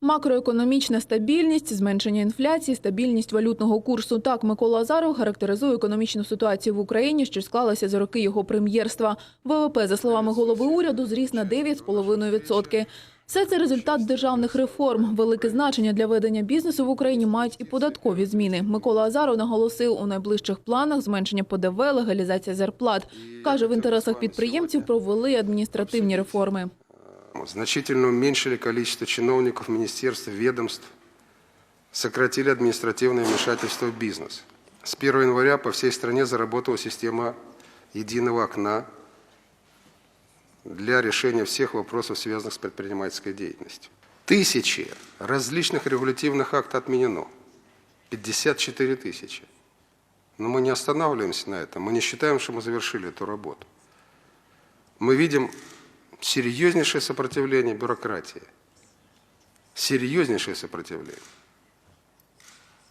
Макроекономічна стабільність, зменшення інфляції, стабільність валютного курсу. Так Микола Азаров характеризує економічну ситуацію в Україні, що склалася за роки його прем'єрства. ВВП, за словами голови уряду, зріс на 9,5%. Все це результат державних реформ. Велике значення для ведення бізнесу в Україні мають і податкові зміни. Микола Азаров наголосив у найближчих планах зменшення ПДВ, легалізація зарплат. Каже, в інтересах підприємців провели адміністративні реформи. Значительно уменьшили количество чиновников министерств, ведомств, сократили административное вмешательство в бизнес. С 1 января по всей стране заработала система единого окна для решения всех вопросов, связанных с предпринимательской деятельностью. Тысячи различных регулятивных актов отменено. 54 тысячи. Но мы не останавливаемся на этом. Мы не считаем, что мы завершили эту работу. Мы видим серьезнейшее сопротивление бюрократии. Серьезнейшее сопротивление.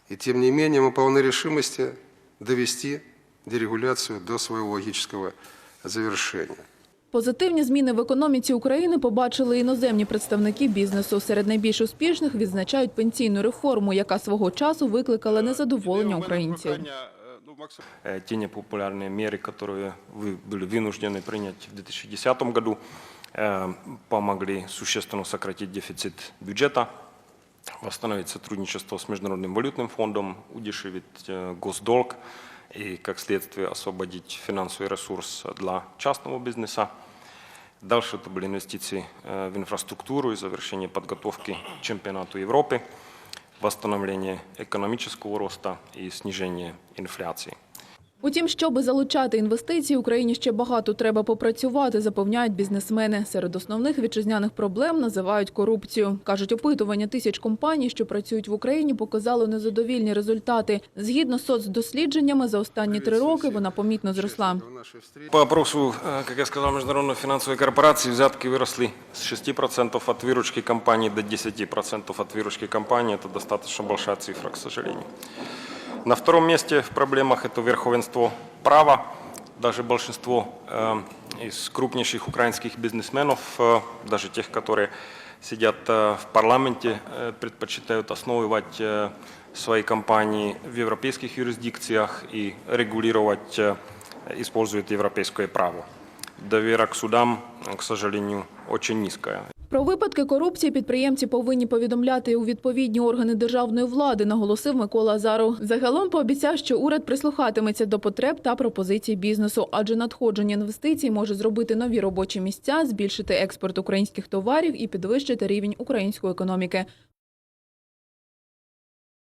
И тем не менее мы полны решимости довести дерегуляцию до своего логического завершения. Позитивні зміни в економіці України побачили іноземні представники бізнесу. Серед найбільш успішних відзначають пенсійну реформу, яка свого часу викликала незадоволення українців. Э, те непопулярные меры, которые вы были вынуждены принять в 2010 году, э, помогли существенно сократить дефицит бюджета, восстановить сотрудничество с Международным валютным фондом, удешевить э, госдолг и, как следствие, освободить финансовый ресурс для частного бизнеса. Дальше это были инвестиции в инфраструктуру и завершение подготовки к чемпионату Европы, восстановление экономического роста и снижение инфляции. Утім, щоби залучати інвестиції, Україні ще багато треба попрацювати, запевняють бізнесмени. Серед основних вітчизняних проблем називають корупцію. Кажуть, опитування тисяч компаній, що працюють в Україні, показало незадовільні результати. Згідно з соцдослідженнями, за останні три роки вона помітно зросла. До нашей встречи. По опросу, э, как я сказал, Международной финансовой корпорации взятки выросли с 6% от выручки компании до 10% от выручки компании. Это достаточно большая цифра, к сожалению. На втором месте в проблемах это верховенство права. Даже большинство э, из крупнейших украинских бизнесменов, э, даже тех, которые сидят э, в парламенте, э, предпочитают основывать э, свои компании в европейских юрисдикциях и регулировать, э, используют европейское право. Доверие к судам, э, к сожалению, очень низкая. Про випадки корупції підприємці повинні повідомляти у відповідні органи державної влади, наголосив Микола Азаров. Загалом пообіцяв, що уряд прислухатиметься до потреб та пропозицій бізнесу, адже надходження інвестицій може зробити нові робочі місця, збільшити експорт українських товарів і підвищити рівень української економіки.